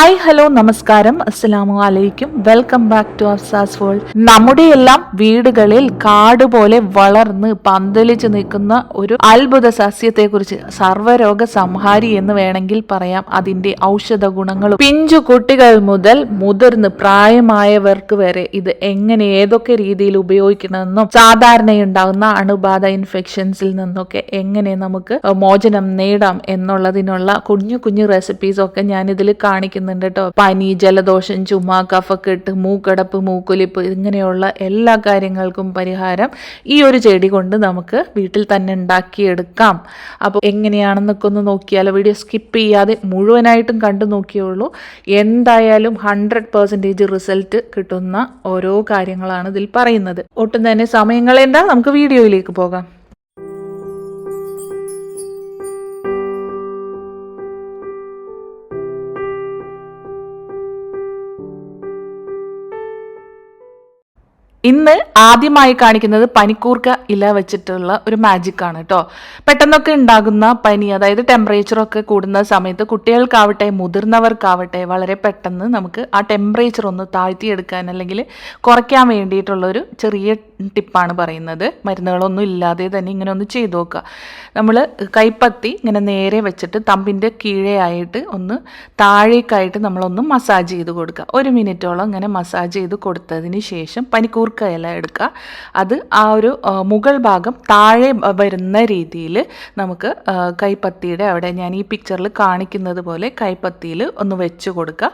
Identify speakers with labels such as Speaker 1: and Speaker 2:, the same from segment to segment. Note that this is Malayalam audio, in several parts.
Speaker 1: ഹായ് ഹലോ നമസ്കാരം. അസ്സലാമു അലൈക്കും. Welcome back to Afsa's world നമ്മുടെ എല്ലാം വീടുകളിൽ കാട് പോലെ വളർന്ന് പന്തലിച്ച് നിൽക്കുന്ന ഒരു അത്ഭുത സസ്യത്തെക്കുറിച്ച് സർവരോഗ സംഹാരി എന്ന് വേണമെങ്കിൽ പറയാം. അതിന്റെ ഔഷധ ഗുണങ്ങളും. പിഞ്ചു കുട്ടികൾ മുതൽ മുതിർന്ന് പ്രായമായവർക്ക് വരെ ഇത് എങ്ങനെ ഏതൊക്കെ രീതിയിൽ ഉപയോഗിക്കണമെന്നും സാധാരണയുണ്ടാകുന്ന അണുബാധ ഇൻഫെക്ഷൻസിൽ നിന്നൊക്കെ എങ്ങനെ നമുക്ക് മോചനം നേടാം എന്നുള്ളതിനുള്ള കുഞ്ഞു കുഞ്ഞു റെസിപ്പീസ് ഒക്കെ ഞാൻ ഇതിൽ കാണിക്കുന്നുണ്ട് കേട്ടോ പനി ജലദോഷം ചുമ കഫക്കെട്ട് മൂക്കടപ്പ് മൂക്കൊലിപ്പ് ഇങ്ങനെയുള്ള എല്ലാ കാര്യങ്ങൾക്കും പരിഹാരം ഈ ഒരു ചെടി കൊണ്ട് നമുക്ക് വീട്ടിൽ തന്നെ ഉണ്ടാക്കിയെടുക്കാം. അപ്പോൾ എങ്ങനെയാണെന്നൊക്കെ ഒന്ന് നോക്കിയാലോ. വീഡിയോ സ്കിപ്പ് ചെയ്യാതെ മുഴുവനായിട്ടും കണ്ടു നോക്കിയുള്ളൂ. എന്തായാലും ഹൺഡ്രഡ് പെർസെന്റേജ് റിസൾട്ട് കിട്ടുന്ന ഓരോ കാര്യങ്ങളാണ് ഇതിൽ പറയുന്നത്. ഒട്ടും തന്നെ സമയങ്ങളെന്താ നമുക്ക് വീഡിയോയിലേക്ക് പോകാം. ഇന്ന് ആദ്യമായി കാണിക്കുന്നത് പനിക്കൂർക്ക ഇല വെച്ചിട്ടുള്ള ഒരു മാജിക് ആണ് കേട്ടോ പെട്ടെന്നൊക്കെ ഉണ്ടാകുന്ന പനി അതായത് ടെമ്പറേച്ചറൊക്കെ കൂടുന്ന സമയത്ത് കുട്ടികൾക്കാവട്ടെ മുതിർന്നവർക്കാവട്ടെ വളരെ പെട്ടെന്ന് നമുക്ക് ആ ടെമ്പറേച്ചർ ഒന്ന് താഴ്ത്തിയെടുക്കാൻ അല്ലെങ്കിൽ കുറയ്ക്കാൻ വേണ്ടിയിട്ടുള്ള ഒരു ചെറിയ ടിപ്പാണ് പറയുന്നത്. മരുന്നുകളൊന്നും ഇല്ലാതെ തന്നെ ഇങ്ങനെ ഒന്ന് ചെയ്തു നോക്കുക. നമ്മൾ കൈപ്പത്തി ഇങ്ങനെ നേരെ വെച്ചിട്ട് തമ്പിന്റെ കീഴെയായിട്ട് ഒന്ന് താഴേക്കായിട്ട് നമ്മളൊന്ന് മസാജ് ചെയ്ത് കൊടുക്കുക. ഒരു മിനിറ്റോളം ഇങ്ങനെ മസാജ് ചെയ്ത് കൊടുത്തതിന് ശേഷം പനിക്കൂർക്ക ഇല എടുക്കുക. അത് ആ ഒരു മുകൾ ഭാഗം താഴെ വരുന്ന രീതിയിൽ നമുക്ക് കൈപ്പത്തിയുടെ അവിടെ ഞാൻ ഈ പിക്ചറിൽ കാണിക്കുന്നത് പോലെ കൈപ്പത്തിയിൽ ഒന്ന് വെച്ച് കൊടുക്കുക.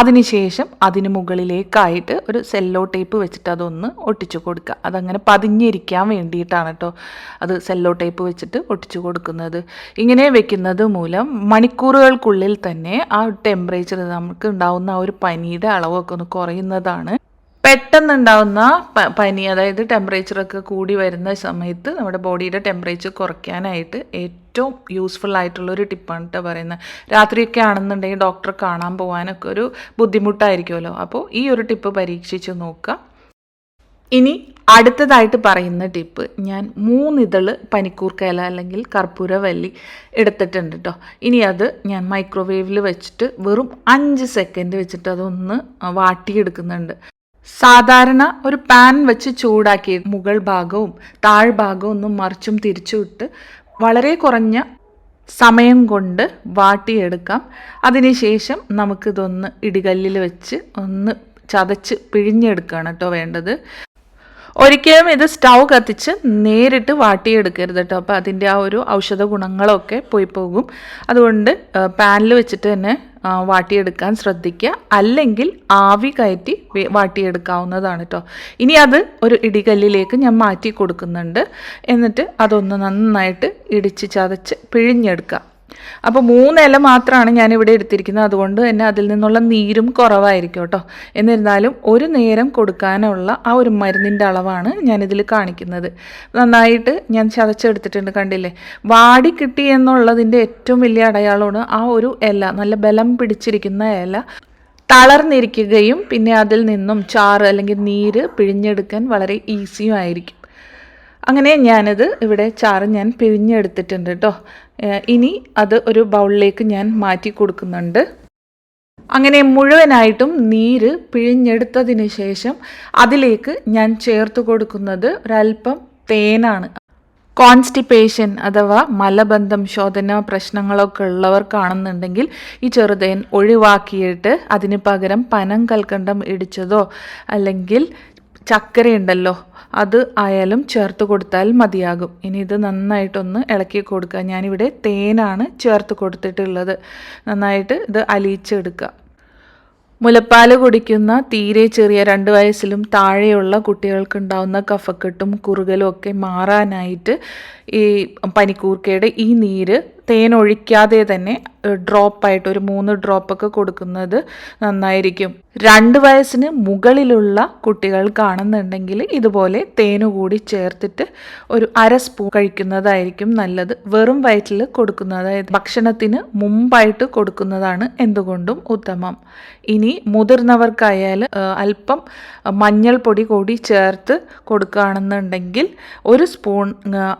Speaker 1: അതിനുശേഷം അതിന് മുകളിലേക്കായിട്ട് ഒരു സെല്ലോ ടേപ്പ് വെച്ചിട്ട് അതൊന്ന് ഒട്ടിച്ചു കൊടുക്കുക. അതങ്ങനെ പതിഞ്ഞിരിക്കാൻ വേണ്ടിയിട്ടാണ് കേട്ടോ അത് സെല്ലോ ടേപ്പ് വെച്ചിട്ട് ഒട്ടിച്ചു കൊടുക്കുന്നത്. ഇങ്ങനെ വെക്കുന്നത് മൂലം മണിക്കൂറുകൾക്കുള്ളിൽ തന്നെ ആ ടെമ്പറേച്ചർ നമുക്ക് ഉണ്ടാവുന്ന ആ ഒരു പനിയുടെ അളവൊക്കെ ഒന്ന് കുറയുന്നതാണ്. പെട്ടെന്നുണ്ടാവുന്ന പനി അതായത് ടെമ്പറേച്ചർ ഒക്കെ കൂടി വരുന്ന സമയത്ത് നമ്മുടെ ബോഡിയുടെ ടെമ്പറേച്ചർ കുറയ്ക്കാനായിട്ട് ഏറ്റവും യൂസ്ഫുൾ ആയിട്ടുള്ള ഒരു ടിപ്പാണ് കേട്ടോ പറയുന്നത് രാത്രിയൊക്കെ ആണെന്നുണ്ടെങ്കിൽ ഡോക്ടറെ കാണാൻ പോകാനൊക്കെ ഒരു ബുദ്ധിമുട്ടായിരിക്കുമല്ലോ അപ്പോൾ ഈ ഒരു ടിപ്പ് പരീക്ഷിച്ച് നോക്കുക ഇനി അടുത്തതായിട്ട് പറയുന്ന ടിപ്പ് ഞാൻ മൂന്നിതൾ പനിക്കൂർക്ക ഇല അല്ലെങ്കിൽ കർപ്പൂരവല്ലി എടുത്തിട്ടുണ്ട് കേട്ടോ ഇനി അത് ഞാൻ മൈക്രോവേവിൽ വെച്ചിട്ട് വെറും അഞ്ച് സെക്കൻഡ് വെച്ചിട്ട് അതൊന്ന് വാട്ടിയെടുക്കുന്നുണ്ട്. സാധാരണ ഒരു പാൻ വെച്ച് ചൂടാക്കി മുകൾ ഭാഗവും താഴ്ഭാഗവും ഒന്നും മറിച്ചും തിരിച്ചുവിട്ട് വളരെ കുറഞ്ഞ സമയം കൊണ്ട് വാട്ടിയെടുക്കാം. അതിനുശേഷം നമുക്കിതൊന്ന് ഇടികല്ലിൽ വെച്ച് ഒന്ന് ചതച്ച് പിഴിഞ്ഞെടുക്കുകയാണ് കേട്ടോ വേണ്ടത്. ഒരിക്കലും ഇത് സ്റ്റൗ കത്തിച്ച് നേരിട്ട് വാട്ടിയെടുക്കരുത് കേട്ടോ. അപ്പോൾ അതിന്റെ ആ ഒരു ഔഷധ ഗുണങ്ങളൊക്കെ പോയി പോകും. അതുകൊണ്ട് പാനിൽ വെച്ചിട്ട് തന്നെ വാട്ടിയെടുക്കാൻ ശ്രദ്ധിക്കുക. അല്ലെങ്കിൽ ആവി കയറ്റി വാട്ടിയെടുക്കാവുന്നതാണ് കേട്ടോ ഇനി അത് ഒരു ഇടികല്ലിലേക്ക് ഞാൻ മാറ്റി കൊടുക്കുന്നുണ്ട്. എന്നിട്ട് അതൊന്ന് നന്നായിട്ട് ഇടിച്ച് ചതച്ച് പിഴിഞ്ഞെടുക്കുക. അപ്പോൾ മൂന്നില മാത്രമാണ് ഞാനിവിടെ എടുത്തിരിക്കുന്നത്. അതുകൊണ്ട് തന്നെ അതിൽ നിന്നുള്ള നീരും കുറവായിരിക്കും കേട്ടോ. എന്നിരുന്നാലും ഒരു നേരം കൊടുക്കാനുള്ള ആ ഒരു മരുന്നിന്റെ അളവാണ് ഞാനിതിൽ കാണിക്കുന്നത്. നന്നായിട്ട് ഞാൻ ചതച്ചെടുത്തിട്ടുണ്ട് കണ്ടില്ലേ? വാടി കിട്ടി എന്നുള്ളതിന്റെ ഏറ്റവും വലിയ അടയാളമാണ് ആ ഒരു ഇല. നല്ല ബലം പിടിച്ചിരിക്കുന്ന ഇല. തളർന്നിരിക്കുകയും പിന്നെ അതിൽ നിന്നും ചാറ് അല്ലെങ്കിൽ നീര് പിഴിഞ്ഞെടുക്കാൻ വളരെ ഈസിയും ആയിരിക്കും. അങ്ങനെ ഞാനത് ഇവിടെ ചാറ് ഞാൻ പിഴിഞ്ഞെടുത്തിട്ടുണ്ട് കേട്ടോ ഇനി അത് ഒരു ബൗളിലേക്ക് ഞാൻ മാറ്റി കൊടുക്കുന്നുണ്ട്. അങ്ങനെ മുഴുവനായിട്ടും നീര് പിഴിഞ്ഞെടുത്തതിന് ശേഷം അതിലേക്ക് ഞാൻ ചേർത്ത് കൊടുക്കുന്നത് ഒരല്പം തേനാണ്. കോൺസ്റ്റിപ്പേഷൻ അഥവാ മലബന്ധം ശോധന പ്രശ്നങ്ങളൊക്കെ ഉള്ളവർക്കാണെന്നുണ്ടെങ്കിൽ ഈ ചെറുതേൻ ഒഴിവാക്കിയിട്ട് അതിന് പകരം പനം കൽക്കണ്ടം ഇടിച്ചതോ അല്ലെങ്കിൽ ചക്കരയുണ്ടല്ലോ. അത് ആയാലും ചേർത്ത് കൊടുത്താൽ മതിയാകും. ഇനി ഇത് നന്നായിട്ടൊന്ന് ഇളക്കി കൊടുക്കുക. ഞാനിവിടെ തേനാണ് ചേർത്ത് കൊടുത്തിട്ടുള്ളത്. നന്നായിട്ട് ഇത് അലിയിച്ചെടുക്കുക. മുലപ്പാൽ കുടിക്കുന്ന തീരെ ചെറിയ രണ്ട് വയസ്സിലും താഴെയുള്ള കുട്ടികൾക്കുണ്ടാവുന്ന കഫക്കെട്ടും കുറുകലും ഒക്കെ മാറാനായിട്ട് ഈ പനിക്കൂർക്കയുടെ ഈ നീര് തേൻ ഒഴിക്കാതെ തന്നെ ഡ്രോപ്പായിട്ട് ഒരു മൂന്ന് ഡ്രോപ്പൊക്കെ കൊടുക്കുന്നത് നന്നായിരിക്കും. രണ്ട് വയസ്സിന് മുകളിലുള്ള കുട്ടികൾ കാണുന്നുണ്ടെങ്കിൽ ഇതുപോലെ തേന് കൂടി ചേർത്തിട്ട് ഒരു അര സ്പൂൺ കഴിക്കുന്നതായിരിക്കും നല്ലത്. വെറും വയറ്റിൽ കൊടുക്കുന്നത് ഭക്ഷണത്തിന് മുമ്പായിട്ട് കൊടുക്കുന്നതാണ് എന്തുകൊണ്ടും ഉത്തമം. ഇനി മുതിർന്നവർക്കായാൽ അല്പം മഞ്ഞൾപ്പൊടി കൂടി ചേർത്ത് കൊടുക്കുകയാണെന്നുണ്ടെങ്കിൽ ഒരു സ്പൂൺ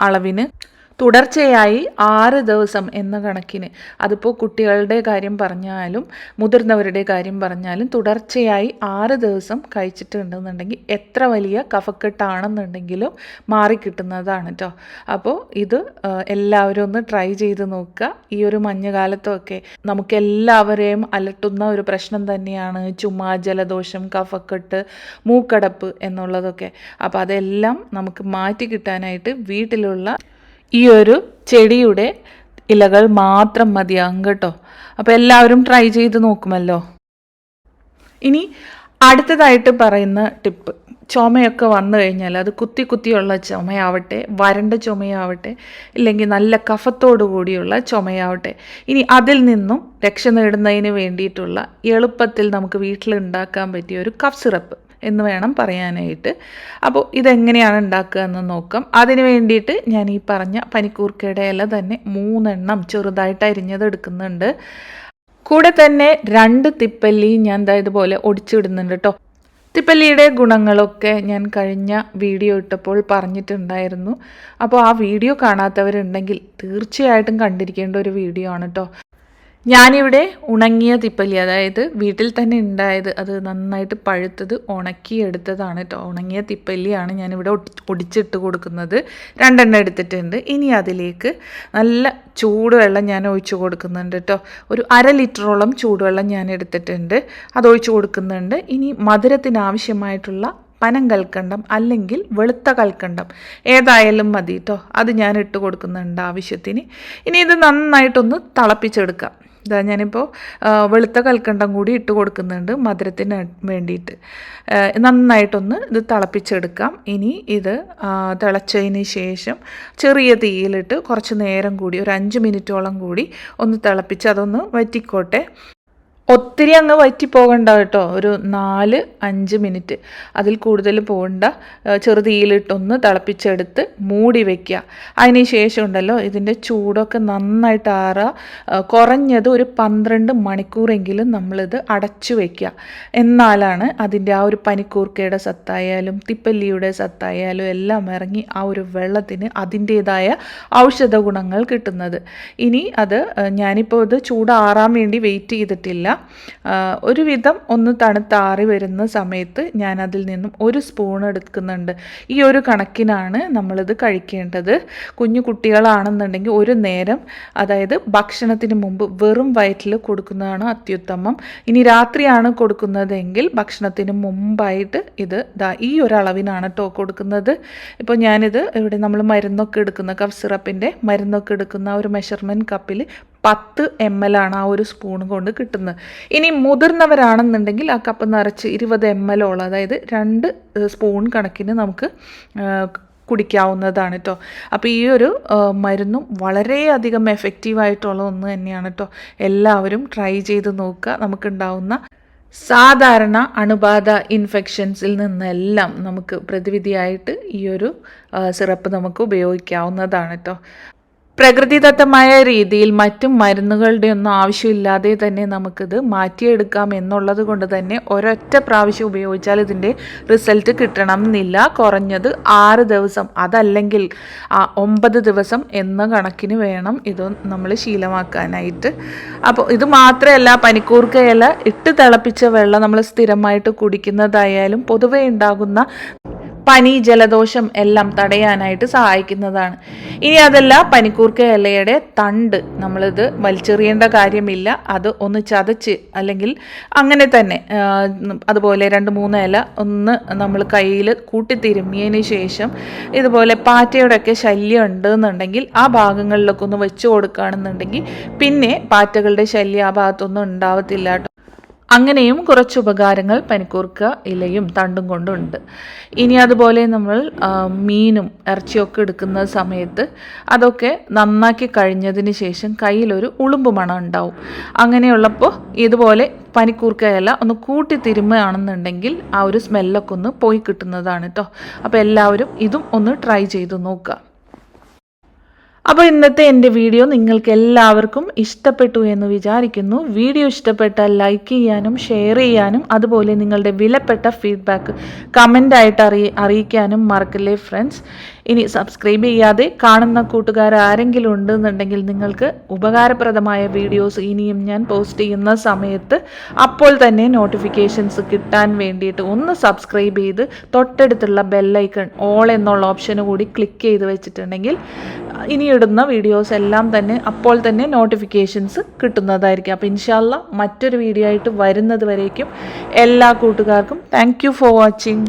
Speaker 1: അളവിന് തുടർച്ചയായി ആറ് ദിവസം എന്ന കണക്കിന്. അതിപ്പോൾ കുട്ടികളുടെ കാര്യം പറഞ്ഞാലും മുതിർന്നവരുടെ കാര്യം പറഞ്ഞാലും തുടർച്ചയായി ആറ് ദിവസം കഴിച്ചിട്ടുണ്ടെന്നുണ്ടെങ്കിൽ എത്ര വലിയ കഫക്കെട്ടാണെന്നുണ്ടെങ്കിലും മാറിക്കിട്ടുന്നതാണ് കേട്ടോ അപ്പോൾ ഇത് എല്ലാവരും ഒന്ന് ട്രൈ ചെയ്ത് നോക്കുക. ഈ ഒരു മഞ്ഞുകാലത്തൊക്കെ നമുക്കെല്ലാവരെയും അലട്ടുന്ന ഒരു പ്രശ്നം തന്നെയാണ് ചുമ ജലദോഷം കഫക്കെട്ട് മൂക്കടപ്പ് എന്നുള്ളതൊക്കെ. അപ്പോൾ അതെല്ലാം നമുക്ക് മാറ്റി കിട്ടാനായിട്ട് വീട്ടിലുള്ള ഈ ഒരു ചെടിയുടെ ഇലകൾ മാത്രം മതിയാകും കേട്ടോ. അപ്പോൾ എല്ലാവരും ട്രൈ ചെയ്ത് നോക്കുമല്ലോ. ഇനി അടുത്തതായിട്ട് പറയുന്ന ടിപ്പ് ചുമയൊക്കെ വന്നു കഴിഞ്ഞാൽ അത് കുത്തി കുത്തിയുള്ള ചുമയാവട്ടെ വരണ്ട ചുമയാവട്ടെ ഇല്ലെങ്കിൽ നല്ല കഫത്തോടു കൂടിയുള്ള ചുമയാവട്ടെ. ഇനി അതിൽ നിന്നും രക്ഷ നേടുന്നതിന് വേണ്ടിയിട്ടുള്ള എളുപ്പത്തിൽ നമുക്ക് വീട്ടിൽ ഉണ്ടാക്കാൻ പറ്റിയ ഒരു കഫ് സിറപ്പ് എന്ന് വേണം പറയാനായിട്ട്. അപ്പോൾ ഇതെങ്ങനെയാണ് ഉണ്ടാക്കുക എന്ന് നോക്കാം. അതിന് വേണ്ടിയിട്ട് ഞാൻ ഈ പറഞ്ഞ പനിക്കൂർക്കയുടെ ഇല തന്നെ മൂന്നെണ്ണം ചെറുതായിട്ട് അരിഞ്ഞത് എടുക്കുന്നുണ്ട്. കൂടെ തന്നെ രണ്ട് തിപ്പല്ലി ഞാൻ ദാ ഇതുപോലെ ഒടിച്ചിടുന്നുണ്ട് കേട്ടോ. തിപ്പല്ലിയുടെ ഗുണങ്ങളൊക്കെ ഞാൻ കഴിഞ്ഞ വീഡിയോ ഇട്ടപ്പോൾ പറഞ്ഞിട്ടുണ്ടായിരുന്നു. അപ്പോൾ ആ വീഡിയോ കാണാത്തവരുണ്ടെങ്കിൽ തീർച്ചയായിട്ടും കണ്ടിരിക്കേണ്ട ഒരു വീഡിയോ ആണ് കേട്ടോ. ഞാനിവിടെ ഉണങ്ങിയ തിപ്പല്ലി അതായത് വീട്ടിൽ തന്നെ ഉണ്ടായത് അത് നന്നായിട്ട് പഴുത്തത് ഉണക്കിയെടുത്തതാണ് കേട്ടോ ഉണങ്ങിയ തിപ്പല്ലിയാണ് ഞാനിവിടെ ഒടി- ഒടിച്ചിട്ട് കൊടുക്കുന്നത്. രണ്ടെണ്ണം എടുത്തിട്ടുണ്ട്. ഇനി അതിലേക്ക് നല്ല ചൂടുവെള്ളം ഞാൻ ഒഴിച്ചു കൊടുക്കുന്നുണ്ട് കേട്ടോ ഒരു അര ലിറ്ററോളം ചൂടുവെള്ളം ഞാൻ എടുത്തിട്ടുണ്ട്. അത് ഒഴിച്ചു കൊടുക്കുന്നുണ്ട്. ഇനി മധുരത്തിനാവശ്യമായിട്ടുള്ള പനം കൽക്കണ്ടം അല്ലെങ്കിൽ വെളുത്ത കൽക്കണ്ടം ഏതായാലും മതി കേട്ടോ അത് ഞാൻ ഇട്ട് കൊടുക്കുന്നുണ്ട് ആവശ്യത്തിന്. ഇനി ഇത് നന്നായിട്ടൊന്ന് തിളപ്പിച്ചെടുക്കാം. ഇതാ ഞാനിപ്പോൾ വെളുത്ത കൽക്കണ്ടം കൂടി ഇട്ട് കൊടുക്കുന്നുണ്ട് മധുരത്തിന് വേണ്ടിയിട്ട്. നന്നായിട്ടൊന്ന് ഇത് തിളപ്പിച്ചെടുക്കാം. ഇനി ഇത് തിളച്ചതിന് ശേഷം ചെറിയ തീയിലിട്ട് കുറച്ച് നേരം കൂടി ഒരു അഞ്ച് മിനിറ്റോളം കൂടി ഒന്ന് തിളപ്പിച്ച് അതൊന്ന് വറ്റിക്കോട്ടെ. ഒത്തിരി അങ്ങ് വറ്റി പോകണ്ട കേട്ടോ. ഒരു നാല് അഞ്ച് മിനിറ്റ് അതിൽ കൂടുതൽ പോകണ്ട. ചെറുതീയിലിട്ടൊന്ന് തിളപ്പിച്ചെടുത്ത് മൂടി വയ്ക്കുക അതിന് ശേഷം ഉണ്ടല്ലോ ഇതിന്റെ ചൂടൊക്കെ നന്നായിട്ട് ആറുക കുറഞ്ഞത് ഒരു പന്ത്രണ്ട് മണിക്കൂറെങ്കിലും നമ്മളിത് അടച്ചു വയ്ക്കുക എന്നാലാണ് അതിന്റെ ആ ഒരു പനിക്കൂർക്കയുടെ സത്തായാലും തിപ്പല്ലിയുടെ സത്തായാലും എല്ലാം ഇറങ്ങി ആ ഒരു വെള്ളത്തിന് അതിന്റേതായ ഔഷധ ഗുണങ്ങൾ കിട്ടുന്നത്. ഇനി അത് ഞാനിപ്പോൾ ഇത് ചൂടാറാൻ വേണ്ടി വെയിറ്റ് ചെയ്തിട്ടില്ല. ഒരുവിധം ഒന്ന് തണുത്താറി വരുന്ന സമയത്ത് ഞാൻ അതിൽ നിന്നും ഒരു സ്പൂൺ എടുക്കുന്നുണ്ട്. ഈ ഒരു കണക്കിനാണ് നമ്മളിത് കഴിക്കേണ്ടത്. കുഞ്ഞു കുട്ടികളാണെന്നുണ്ടെങ്കിൽ ഒരു നേരം അതായത് ഭക്ഷണത്തിന് മുമ്പ് വെറും വയറ്റിൽ കൊടുക്കുന്നതാണ് അത്യുത്തമം. ഇനി രാത്രിയാണ് കൊടുക്കുന്നതെങ്കിൽ ഭക്ഷണത്തിന് മുമ്പായിട്ട് ഇത് ദാ ഈ ഒരളവിനാണ് കേട്ടോ കൊടുക്കുന്നത്. ഇപ്പോൾ ഞാനിത് ഇവിടെ നമ്മൾ മരുന്നൊക്കെ എടുക്കുന്ന കഫ് സിറപ്പിന്റെ മരുന്നൊക്കെ എടുക്കുന്ന ഒരു മെഷർമെന്റ് കപ്പിൽ പത്ത് എം എൽ ആണ് ആ ഒരു സ്പൂൺ കൊണ്ട് കിട്ടുന്നത്. ഇനി മുതിർന്നവരാണെന്നുണ്ടെങ്കിൽ ആ കപ്പ് നിറച്ച് ഇരുപത് എം എല്ലോളം അതായത് രണ്ട് സ്പൂൺ കണക്കിന് നമുക്ക് കുടിക്കാവുന്നതാണ് കേട്ടോ അപ്പോൾ ഈ ഒരു മരുന്നും വളരെയധികം എഫക്റ്റീവായിട്ടുള്ള ഒന്ന് തന്നെയാണ് കേട്ടോ എല്ലാവരും ട്രൈ ചെയ്ത് നോക്കുക. നമുക്കുണ്ടാവുന്ന സാധാരണ അണുബാധ ഇൻഫെക്ഷൻസിൽ നിന്നെല്ലാം നമുക്ക് പ്രതിവിധിയായിട്ട് ഈ ഒരു സിറപ്പ് നമുക്ക് ഉപയോഗിക്കാവുന്നതാണ് കേട്ടോ പ്രകൃതിദത്തമായ രീതിയിൽ മറ്റും മരുന്നുകളുടെ ഒന്നും ആവശ്യമില്ലാതെ തന്നെ നമുക്കിത് മാറ്റിയെടുക്കാം എന്നുള്ളത് കൊണ്ട് തന്നെ ഒരൊറ്റ പ്രാവശ്യം ഉപയോഗിച്ചാൽ ഇതിന്റെ റിസൾട്ട് കിട്ടണം എന്നില്ല. കുറഞ്ഞത് ആറ് ദിവസം അതല്ലെങ്കിൽ ഒമ്പത് ദിവസം എന്ന കണക്കിന് വേണം ഇത് നമ്മൾ ശീലമാക്കാനായിട്ട്. അപ്പോൾ ഇത് മാത്രമല്ല പനിക്കൂർക്ക ഇല ഇട്ട് തിളപ്പിച്ച വെള്ളം നമ്മൾ സ്ഥിരമായിട്ട് കുടിക്കുന്നതായാലും പൊതുവെ ഉണ്ടാകുന്ന പനി ജലദോഷം എല്ലാം തടയാനായിട്ട് സഹായിക്കുന്നതാണ്. ഇനി അതല്ല പനിക്കൂർക്ക ഇലയുടെ തണ്ട് നമ്മളിത് വലിച്ചെറിയേണ്ട കാര്യമില്ല. അത് ഒന്ന് ചതച്ച് അല്ലെങ്കിൽ അങ്ങനെ തന്നെ അതുപോലെ രണ്ട് മൂന്ന് ഇല ഒന്ന് നമ്മൾ കയ്യിൽ കൂട്ടിത്തിരുമ്മിയതിന് ശേഷം ഇതുപോലെ പാറ്റയുടെയൊക്കെ ശല്യം ഉണ്ടെന്നുണ്ടെങ്കിൽ ആ ഭാഗങ്ങളിലൊക്കെ ഒന്ന് വെച്ച് കൊടുക്കുകയാണെന്നുണ്ടെങ്കിൽ പിന്നെ പാറ്റകളുടെ ശല്യം ആ ഭാഗത്തൊന്നും ഉണ്ടാവത്തില്ല അങ്ങനെയും കുറച്ച് ഉപകാരങ്ങൾ പനിക്കൂർക്ക ഇലയും തണ്ടും കൊണ്ടുണ്ട്. ഇനി അതുപോലെ നമ്മൾ മീനും ഇറച്ചിയൊക്കെ എടുക്കുന്ന സമയത്ത് അതൊക്കെ നന്നാക്കി കഴിഞ്ഞതിന് ശേഷം കയ്യിലൊരു ഉളുമ്പ് മണം ഉണ്ടാവും. അങ്ങനെയുള്ളപ്പോൾ ഇതുപോലെ പനിക്കൂർക്ക ഇല ഒന്ന് കൂട്ടി തിരുമുകയാണെന്നുണ്ടെങ്കിൽ ആ ഒരു സ്മെല്ലൊക്കെ ഒന്ന് പോയി കിട്ടുന്നതാണ് കേട്ടോ അപ്പോൾ എല്ലാവരും ഇതും ഒന്ന് ട്രൈ ചെയ്ത് നോക്കുക. അപ്പോൾ ഇന്നത്തെ എന്റെ വീഡിയോ നിങ്ങൾക്ക് എല്ലാവർക്കും ഇഷ്ടപ്പെട്ടു എന്ന് വിചാരിക്കുന്നു. വീഡിയോ ഇഷ്ടപ്പെട്ടാൽ ലൈക്ക് ചെയ്യാനും ഷെയർ ചെയ്യാനും അതുപോലെ നിങ്ങളുടെ വിലപ്പെട്ട ഫീഡ്ബാക്ക് കമന്റായിട്ട് അറി അറിയിക്കാനും മറക്കല്ലേ ഫ്രണ്ട്സ് ഇനി സബ്സ്ക്രൈബ് ചെയ്യാതെ കാണുന്ന കൂട്ടുകാർ ആരെങ്കിലും ഉണ്ടെന്നുണ്ടെങ്കിൽ നിങ്ങൾക്ക് ഉപകാരപ്രദമായ വീഡിയോസ് ഇനിയും ഞാൻ പോസ്റ്റ് ചെയ്യുന്ന സമയത്ത് അപ്പോൾ തന്നെ നോട്ടിഫിക്കേഷൻസ് കിട്ടാൻ വേണ്ടിയിട്ട് ഒന്ന് സബ്സ്ക്രൈബ് ചെയ്ത് തൊട്ടടുത്തുള്ള ബെല്ലൈക്കൺ ഓൾ എന്നുള്ള ഓപ്ഷന് കൂടി ക്ലിക്ക് ചെയ്ത് വെച്ചിട്ടുണ്ടെങ്കിൽ ഇനി ഇടുന്ന വീഡിയോസ് എല്ലാം തന്നെ അപ്പോൾ തന്നെ നോട്ടിഫിക്കേഷൻസ് കിട്ടുന്നതായിരിക്കും. അപ്പോൾ ഇൻഷാല്ല മറ്റൊരു വീഡിയോ ആയിട്ട് വരുന്നത് വരേക്കും. എല്ലാ കൂട്ടുകാർക്കും താങ്ക് ഫോർ വാച്ചിങ്